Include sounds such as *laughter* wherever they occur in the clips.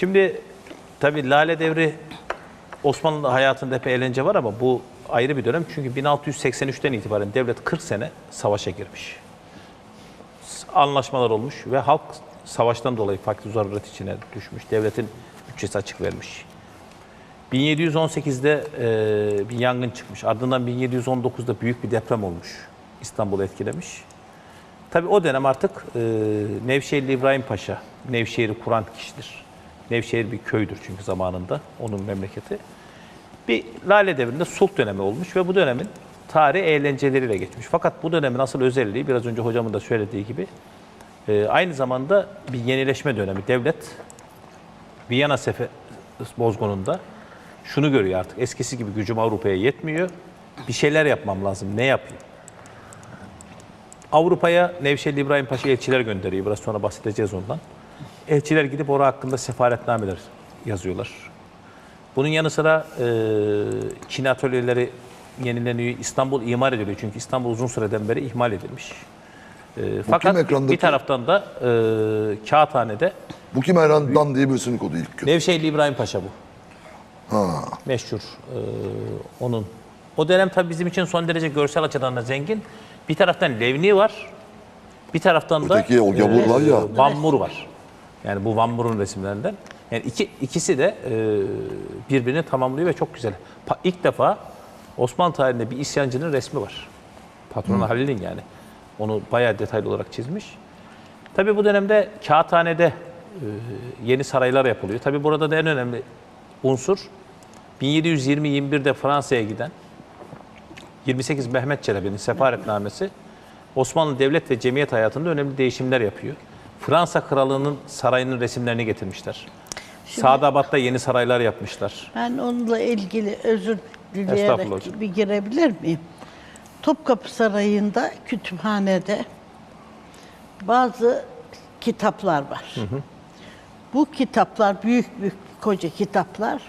Şimdi tabii Lale Devri Osmanlı hayatında hep eğlence var ama bu ayrı bir dönem. Çünkü 1683'ten itibaren devlet 40 sene savaşa girmiş. Anlaşmalar olmuş ve halk savaştan dolayı fakir zaruret içine düşmüş. Devletin bütçesi açık vermiş. 1718'de e, bir yangın çıkmış. Ardından 1719'da büyük bir deprem olmuş. İstanbul'u etkilemiş. Tabii o dönem artık e, Nevşehirli İbrahim Paşa, Nevşehir'i kuran kişidir. Nevşehir bir köydür çünkü zamanında onun memleketi. Bir Lale Devri'nde sulh dönemi olmuş ve bu dönemin tarihi eğlenceleriyle geçmiş. Fakat bu dönemin asıl özelliği biraz önce hocamın da söylediği gibi e, aynı zamanda bir yenileşme dönemi. Devlet Viyana Sefer bozgununda şunu görüyor artık. Eskisi gibi gücüm Avrupa'ya yetmiyor. Bir şeyler yapmam lazım. Ne yapayım? Avrupa'ya Nevşehirli İbrahim Paşa elçiler gönderiyor. Biraz sonra bahsedeceğiz ondan. Elçiler gidip orada hakkında sefaretnameler yazıyorlar. Bunun yanı sıra e, Çin atölyeleri yenileniyor. İstanbul imar ediliyor. Çünkü İstanbul uzun süreden beri ihmal edilmiş. E, fakat bir- ekrandaki- bir taraftan da e, Kağıthane'de Bu kim Erhan'dan diye birisinin kodu ilk gün. Nevşehirli İbrahim Paşa bu. Meşhur e, onun. O dönem tabii bizim için son derece görsel açıdan da zengin. Bir taraftan Levni var. Bir taraftan da Öteki o gavur var ya. Van Mur var. Yani bu Van Mur'un resimlerinden. Yani iki, ikisi de e, birbirini tamamlıyor ve çok güzel. Pa, ilk defa Osmanlı tarihinde bir isyancının resmi var. Patronu Halil'in yani. Onu bayağı detaylı olarak çizmiş. Tabii bu dönemde kağıthanede e, yeni saraylar yapılıyor. Tabii burada da en önemli unsur 1720-21'de Fransa'ya giden 28 Mehmet Çelebi'nin sefaretnamesi Osmanlı devlet ve cemiyet hayatında önemli değişimler yapıyor. Fransa kralının sarayının resimlerini getirmişler. Sadabat'ta yeni saraylar yapmışlar. Ben onunla ilgili özür dileyerek bir girebilir miyim? Topkapı Sarayı'nda kütüphanede bazı kitaplar var. Bu kitaplar büyük büyük koca kitaplar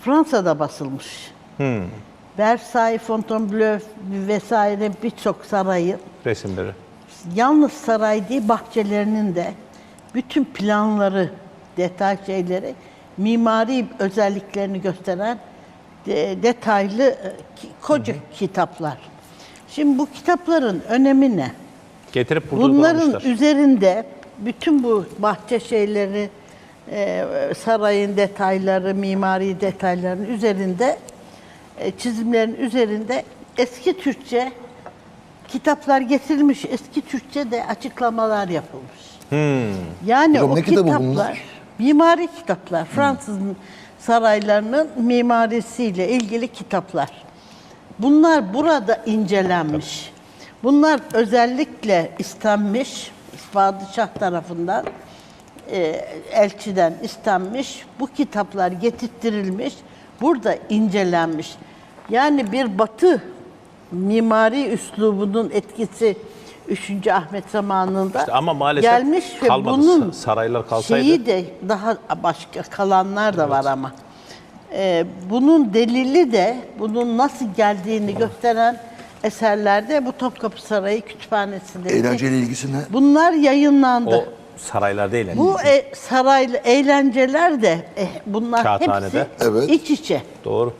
Fransa'da basılmış. Versailles, Fontainebleau vesaire birçok sarayın Resimleri. Yalnız saray değil bahçelerinin de bütün planları, detay şeyleri, mimari özelliklerini gösteren de- detaylı e, ki- koca kitaplar. Şimdi bu kitapların önemi ne? Getirip burada Bunların kullanmışlar. üzerinde bütün bu bahçe şeyleri, e, sarayın detayları, mimari detayların üzerinde, e, çizimlerin üzerinde eski Türkçe kitaplar getirilmiş, eski Türkçe de açıklamalar yapılmış. Yani Hocam o ne kitabı kitaplar, bunlar? mimari kitaplar, Fransız saraylarının mimarisiyle ilgili kitaplar. Bunlar burada incelenmiş. Bunlar özellikle istenmiş, padişah tarafından, e, elçiden istenmiş. Bu kitaplar getirtirilmiş, burada incelenmiş. Yani bir batı mimari üslubunun etkisi 3. Ahmet zamanında İşte ama maalesef gelmiş ve kalmadı. bunun Saraylar kalsaydı- şeyi de daha başka kalanlar da var ama. Ee, bunun delili de bunun nasıl geldiğini gösteren eserlerde bu Topkapı Sarayı kütüphanesinde. Eğlenceli ilgisi ne? Bunlar yayınlandı. O saraylar değil yani. bu e, saraylı eğlenceler de eh, bunlar Kağıthanede. hepsi Evet. iç içe. Doğru.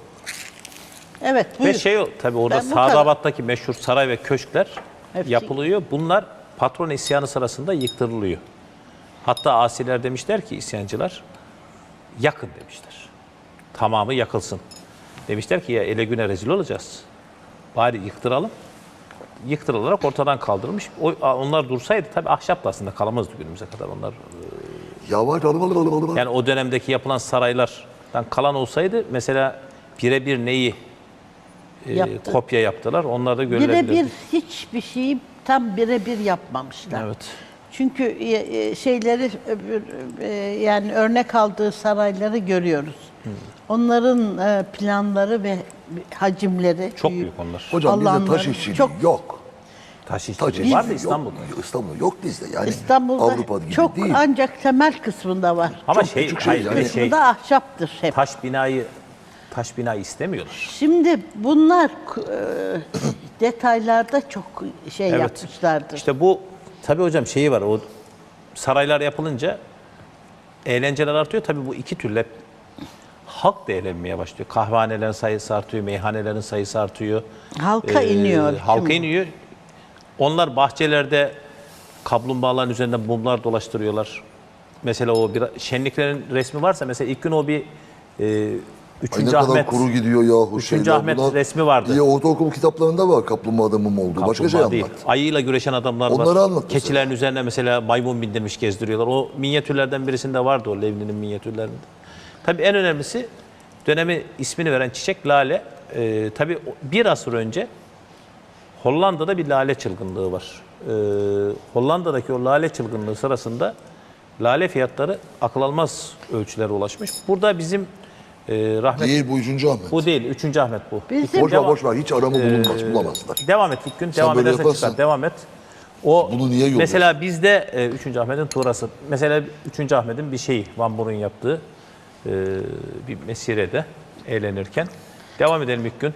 Evet Ve buyur. şey o, tabii orada Ben bu kadar. Sadabat'taki meşhur saray ve köşkler Hepsi- yapılıyor. Bunlar patron isyanı sırasında yıktırılıyor. Hatta asiler demişler ki isyancılar yakın demişler. Tamamı yakılsın. Demişler ki ya ele güne rezil olacağız. Bari yıktıralım. Yıktırılarak ortadan kaldırılmış. O, onlar dursaydı tabii ahşap da aslında kalamazdı günümüze kadar onlar. Yavaş alı alı alı alı. Yani o dönemdeki yapılan saraylardan kalan olsaydı mesela birebir neyi e, Yaptı. kopya yaptılar. Onlar da görülebilirdi. Birebir hiçbir şeyi tam birebir yapmamışlar. Evet. Çünkü e, e, şeyleri öbür, e, yani örnek aldığı sarayları görüyoruz. Hmm. Onların e, planları ve hacimleri Çok büyük onlar. Hocam bizde Alanları taş işçiliği çok- yok. Taş işçiliği işçiliği var da yok. İstanbul'da. İstanbul'da yok bizde yani. İstanbul'da Avrupa gibi çok değil. ancak temel kısmında var. Ama Çok şey, küçük şey hayır, yani. bir Kısmı şey da ahşaptır hep. taş binayı taş binayı istemiyorlar. Şimdi bunlar e, *coughs* detaylarda çok şey Evet. yapmışlardır. İşte bu tabii hocam şeyi var. O saraylar yapılınca eğlenceler artıyor. Tabii bu iki türlü hep halk da eğlenmeye başlıyor. Kahvehanelerin sayısı artıyor, meyhanelerin sayısı artıyor. Halka Ee, iniyor. Halka Şimdi. iniyor. Onlar bahçelerde kaplumbağaların üzerinde mumlar dolaştırıyorlar. Mesela o bir şenliklerin resmi varsa mesela ilk gün o bir e, Ay ne 3. kadar Ahmet kuru gidiyor yahu Üçüncü şeyler. Ahmet Bunlar- resmi vardı. Diye ortaokul kitaplarında var kaplumbağada mum oldu. Başka şey Kaplumbağa değil. anlat. Ayıyla güreşen adamlar Onları var. anlat mesela. Keçilerin üzerine mesela maymun bindirmiş gezdiriyorlar. O minyatürlerden birisinde vardı o Levni'nin minyatürlerinde. Tabii en önemlisi dönemi ismini veren çiçek lale. Ee, tabii o- bir asır önce Hollanda'da bir lale çılgınlığı var. Ee, Hollanda'daki o lale çılgınlığı sırasında lale fiyatları akıl almaz ölçülere ulaşmış. Burada bizim e, rahmetli... Değil bu üçüncü Ahmet. Bu değil, 3. Ahmet bu. Bizim- boş ver Devam- boş ver hiç aramı bulunmaz Ee, bulamazlar. Devam et ilk gün. Devam böyle edersen yaparsan- çıkar. Devam et. O Bunu niye yolluyorsun? Mesela bizde e, 3. Ahmet'in tuğrası. Mesela 3. Ahmet'in bir şeyi Van Borun yaptığı e, bir mesirede eğlenirken. Devam edelim ilk gün.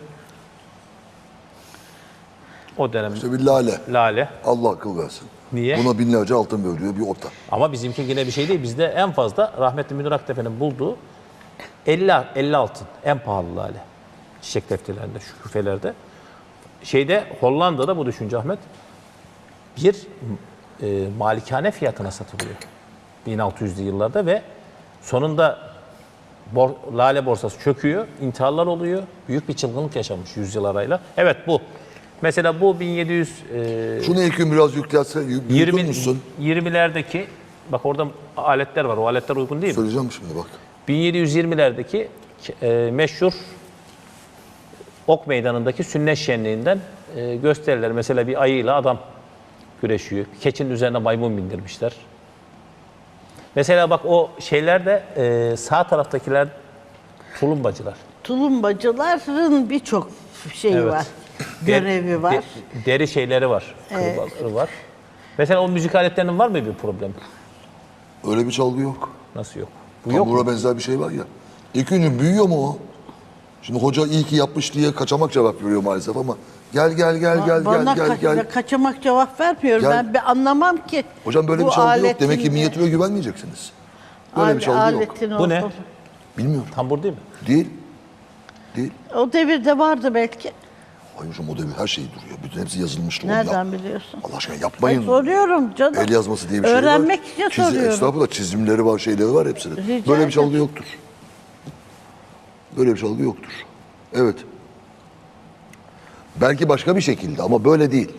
O dönem İşte bir lale. lale. Allah akıl versin. Niye? Buna binlerce altın veriyor bir ota. Ama bizimki yine bir şey değil. Bizde en fazla rahmetli Münir Aktepe'nin bulduğu 50, 50 altın. En pahalı lale. Çiçek defterlerinde, şu küfelerde. Şeyde Hollanda'da bu düşünce Ahmet bir e, malikane fiyatına satılıyor. 1600'lü yıllarda ve sonunda bor, lale borsası çöküyor, intiharlar oluyor. Büyük bir çılgınlık yaşanmış yüzyıl arayla. Evet bu. Mesela bu 1700 e, Şunu ilk gün biraz yükseltse yü- büyütür 20 müsün? 20'lerdeki bak orada aletler var. O aletler uygun değil mi? Söyleyeceğim şimdi bak. 1720'lerdeki e, meşhur Ok Meydanı'ndaki sünnet şenliğinden e, gösteriler. Mesela bir ayıyla adam güreşiyor. Keçinin üzerine maymun bindirmişler. Mesela bak o şeylerde e, sağ taraftakiler tulumbacılar. Tulumbacıların birçok şeyi Evet. var. Der- Görevi var. de- deri şeyleri var. Kırbaları var. Mesela o müzik aletlerinin var mı bir problem? Öyle bir çalgı yok. Nasıl yok? Bu yok? Tambura benzer bir şey var ya. İlk gün büyüyor mu o? Şimdi hoca iyi ki yapmış diye kaçamak cevap veriyor maalesef ama gel gel gel gel Bana gel gel ka- gel. kaçamak cevap vermiyor. Gel. Ben bir anlamam ki. Hocam böyle bu bir çalgı yok. Demek ki aletin- minyatüre güvenmeyeceksiniz. Böyle bir çalgı yok. aletin Bu ne? Bilmiyorum. Tambur değil mi? Değil. Değil. O devirde vardı belki. Ay hocam o devir her şey duruyor. Bütün hepsi yazılmıştı. Nereden biliyorsun? Allah aşkına Ay, yapmayın. soruyorum canım. El yazması diye bir şey var. Öğrenmek için Çizi- soruyorum. Estağfurullah çizimleri var, şeyleri var hepsinin. Rica Böyle bir çalgı yoktur. Böyle bir çalgı yoktur. Evet. Belki başka bir şekilde ama böyle değil.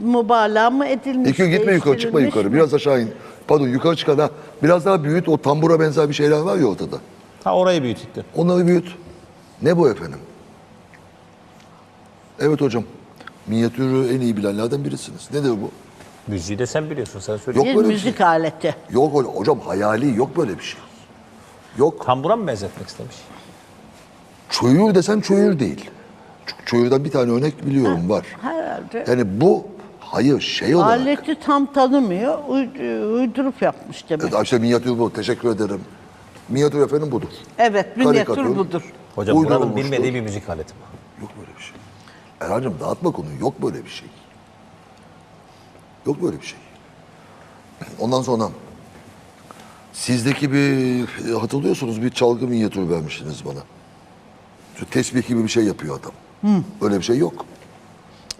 Mübalağa mı edilmiş? Gün gitme yukarı çıkma yukarı. mi? Biraz aşağı in. Pardon yukarı çık ha. Biraz daha büyüt. O tambura benzer bir şeyler var ya ortada. Ha orayı büyüttük. Onları büyüt. Ne bu efendim? Evet hocam. Minyatürü en iyi bilenlerden birisiniz. Nedir bu? Müziği de sen biliyorsun. Sen söyle. Yok Bir böyle bir müzik şey. aleti. Yok öyle- hocam hayali yok böyle bir şey. Yok. Tambura mı benzetmek istemiş? Çöyür desen çöyür değil. Çünkü çöyürden bir tane örnek biliyorum var. Herhalde. Yani bu hayır şey olarak. Aleti tam tanımıyor. uyd- Uydurup yapmış demek. Evet, işte minyatür bu. Teşekkür ederim. Minyatür efendim budur. Evet, minyatür Karikatür. budur. Hocam buranın Uydurulmuştur. bilmediği bir müzik aleti bu. Yok böyle bir şey. Erhan'cığım dağıtma konuyu. Yok böyle bir şey. Yok böyle bir şey. Ondan sonra sizdeki bir hatırlıyorsunuz bir çalgı minyatürü vermiştiniz bana. Şu tesbih gibi bir şey yapıyor adam. Öyle bir şey yok.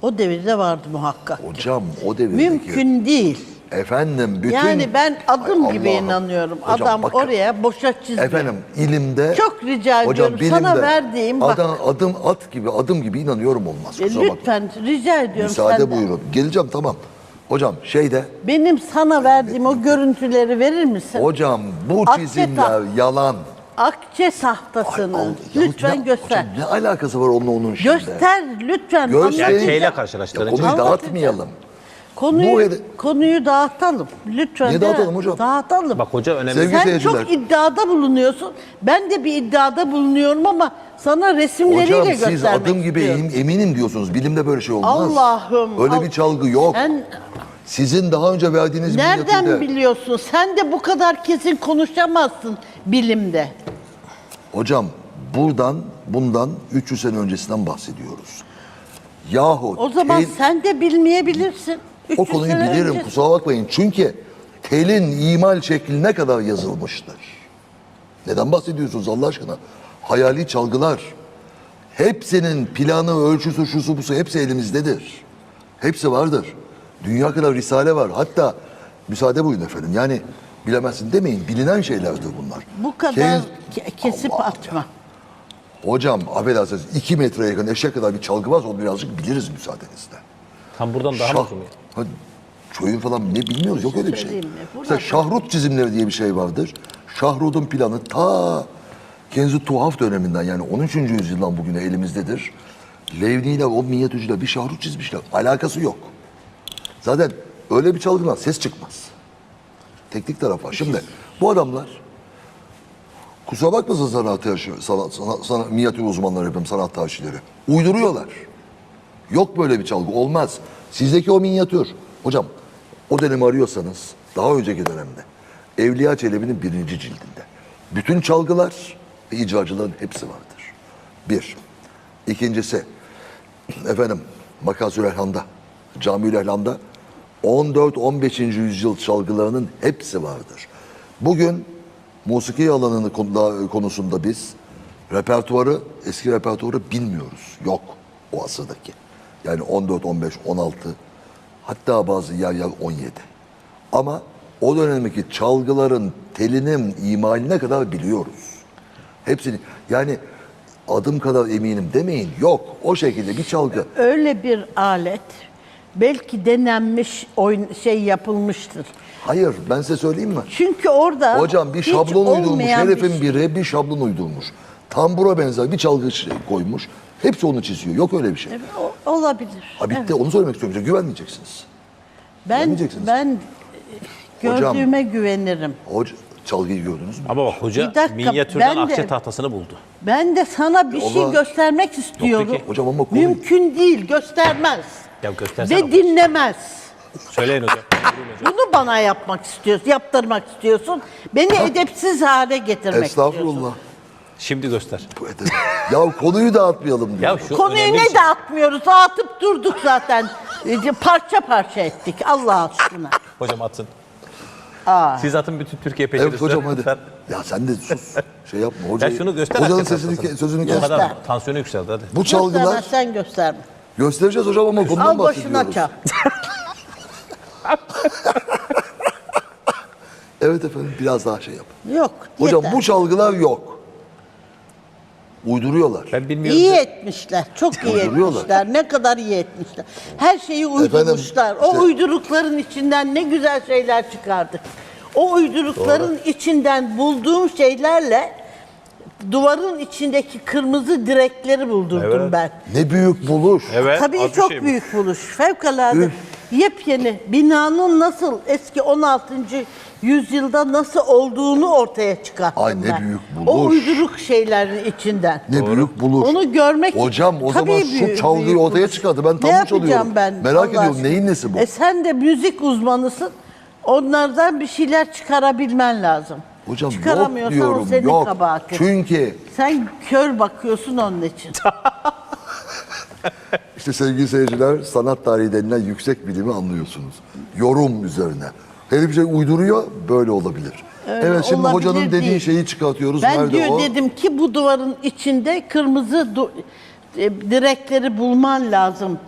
O devirde vardı muhakkak. Hocam o devirdeki... Mümkün değil. Efendim bütün... Yani ben adım Ay gibi Allah'ım. inanıyorum. Hocam Adam bakın, oraya boşa çizmiyor. Efendim ilimde... Çok rica ediyorum, sana verdiğim bak- adam, adım at gibi adım gibi inanıyorum olmaz. E, lütfen rica ediyorum Müsaade senden. buyurun. Geleceğim tamam. Hocam şeyde... Benim sana verdiğim o görüntüleri verir misin? Hocam bu Akçe çizimler yalan. Akçe tahtasını Ay, Allah- lütfen ne- göster. Hocam ne alakası var onunla onun şimdi? Göster lütfen. Göster. anlatacağım. Gerçeğiyle Ya karşılaştırınca. konuyu Anlatacağım. dağıtmayalım. Konuyu, Bu konuyu dağıtalım. Lütfen. Niye de- dağıtalım hocam? Dağıtalım. Bak hoca önemli. Sevgili Sen seyirciler. çok iddiada bulunuyorsun. Ben de bir iddiada bulunuyorum ama sana resimleriyle Hocam siz göstermek adım gibi istiyorum. em- eminim diyorsunuz. Bilimde böyle şey olmaz. Allah'ım. Öyle Al- bir çalgı yok. Sen Sizin daha önce verdiğiniz nereden minyatürde- biliyorsun? Sen de bu kadar kesin konuşamazsın bilimde. Hocam buradan bundan 300 sene öncesinden bahsediyoruz. Yahu O zaman sen de bilmeyebilirsin. O 300 konuyu bilirim önce- kusura bakmayın. Çünkü telin imal şekli ne kadar yazılmıştır. Neden bahsediyorsunuz Allah aşkına? Hayali çalgılar. Hepsinin planı, ölçüsü, şusu busu hepsi elimizdedir. Hepsi vardır. Dünya kadar risale var. Hatta müsaade buyurun efendim. Yani bilemezsin demeyin. Bilinen şeylerdir bunlar. Bu kadar Kez- ke- kesip Allah atma. Hocam affedersiniz 2 metreye yakın eşek kadar bir çalgı varsa onu birazcık biliriz müsaadenizle. Tam buradan daha Şah, mı uzun ya? Ha, çoyun falan ne bilmiyoruz yok öyle bir şey. söyleyeyim mi? Burada- Mesela şahrut çizimleri diye bir şey vardır. Şahrut'un planı ta Kenzi Tuhaf döneminden yani 13. yüzyıldan bugüne elimizdedir. Levni ile o minyatürcüyle bir şahrut çizmişler. Alakası yok. Zaten öyle bir çalgıdan ses çıkmaz. Teknik taraf var. Şimdi bu adamlar kusura bakmasın sanat tarihçi, sanat, sanat, sanat, minyatür uzmanları yapayım sanat tarihçileri. Uyduruyorlar. Yok böyle bir çalgı olmaz. Sizdeki o minyatür. Hocam o dönemi arıyorsanız daha önceki dönemde Evliya Çelebi'nin birinci cildinde. Bütün çalgılar ve icracıların hepsi vardır. Bir. İkincisi efendim Makasül Elham'da, Camiül Elham'da 14-15. yüzyıl çalgılarının hepsi vardır. Bugün musiki alanını konuda- konusunda biz repertuarı, eski repertuarı bilmiyoruz. Yok o asırdaki. Yani 14, 15, 16 hatta bazı yer yer 17. Ama o dönemdeki çalgıların telinin imaline kadar biliyoruz. Hepsini yani adım kadar eminim demeyin. Yok o şekilde bir çalgı. Öyle bir alet belki denenmiş oyun şey yapılmıştır. Hayır ben size söyleyeyim mi? Çünkü orada Hocam bir şablon uydurmuş. bir Herifin şey- biri bir şablon uydurmuş. Tambura benzer bir çalgı şey koymuş. Hepsi onu çiziyor. Yok öyle bir şey. O- olabilir. Ha bitti Evet. onu söylemek istiyorum. Size Güvenmeyeceksiniz. Ben Güvenmeyeceksiniz. ben e, Hocam- gördüğüme güvenirim. Hoca, çalgıyı gördünüz mü? Ama bak hoca Bir dakika, minyatürden ben de- akçe tahtasını buldu. Ben de sana bir şey Allah- göstermek istiyorum. ki. Hocam ama konu- Mümkün değil, göstermez. Ya göstersene. Ve dinlemez. Söyleyin hocam. Bunu bana yapmak istiyorsun, yaptırmak istiyorsun. Beni edepsiz hale getirmek istiyorsun. Estağfurullah. Şimdi göster. Ya konuyu dağıtmayalım diyor. Ya şu Konuyu önemli ne şey. dağıtmıyoruz? Dağıtıp durduk zaten. E, parça parça ettik Allah aşkına. Hocam atın. Aa. Siz atın bütün Türkiye peşinizde. Evet hocam hadi. Lütfen. Ya sen de sus. Şey yapma. Hoca, Ya şunu göster. Hocanın akçe sesini, ke- sözünü kes. Göster. tansiyonu yükseldi hadi. Bu çalgılar Göstermezsen gösterme. göstereceğiz hocam ama konudan Al bahsediyoruz. başına çal. *laughs* Evet efendim biraz daha şey yap. Yok. Hocam yeter. bu çalgılar yok. Uyduruyorlar. Ben bilmiyorum. İyi de- etmişler. Çok iyi Uyduruyorlar. etmişler. Ne kadar iyi etmişler. Her şeyi uydurmuşlar. işte- o uydurukların içinden ne güzel şeyler çıkardık. O uydurukların içinden bulduğum şeylerle duvarın içindeki kırmızı direkleri buldurdum Evet. ben. Ne büyük buluş. Evet. Tabii az bir çok şey büyük buluş. Fevkalade Üf. yepyeni binanın nasıl eski 16. yüzyılda nasıl olduğunu ortaya çıkarttım Ay ne ben. büyük O buluş. uyduruk şeylerin içinden. Ne büyük buluş. Onu görmek Hocam o Tabii zaman büyük- şu çalgıyı büyük ortaya buluş. çıkardı. Ben Ne tam yapacağım çalıyorum. ben? Merak Allah ediyorum aşkına? neyin nesi bu? E sen de müzik uzmanısın. Onlardan bir şeyler çıkarabilmen lazım. Hocam yok Çıkaramıyorsan diyorum o senin yok. kabahatin. Çünkü Sen kör bakıyorsun onun için. *laughs* işte sevgili seyirciler sanat tarihi denilen yüksek bilimi anlıyorsunuz. Yorum üzerine. Her bir şey uyduruyor böyle olabilir. Öyle evet şimdi olabilir hocanın dediği değil. şeyi çıkartıyoruz. Ben Nerede diyor o? dedim ki bu duvarın içinde kırmızı du- e, direkleri bulman lazım.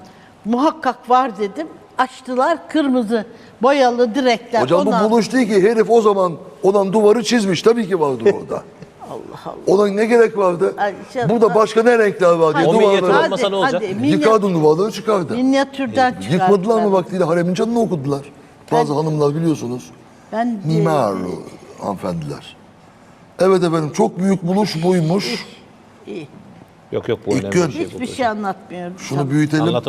Muhakkak var dedim. Açtılar kırmızı boyalı direkler. Hocam Ondan- bu buluş değil ki herif o zaman olan duvarı çizmiş. Tabii ki vardır orada. *laughs* Allah Allah. Ona ne gerek vardı? Ay, şey- Burada başka ne renkler var diye O minyatür olmasa ne olacak? minyat- yıkardı duvarları çıkardı. minyatürden çıkardılar. Yıkmadılar mı vaktiyle haremin canını okudular. Bazı hanımlar biliyorsunuz. Ben Mimar e, hanımefendiler. Evet efendim çok büyük buluş buymuş. Yok yok bu İlk önemli gün- bir şey. bu Hiçbir şey anlatmıyorum. Şunu büyütelim. Anlat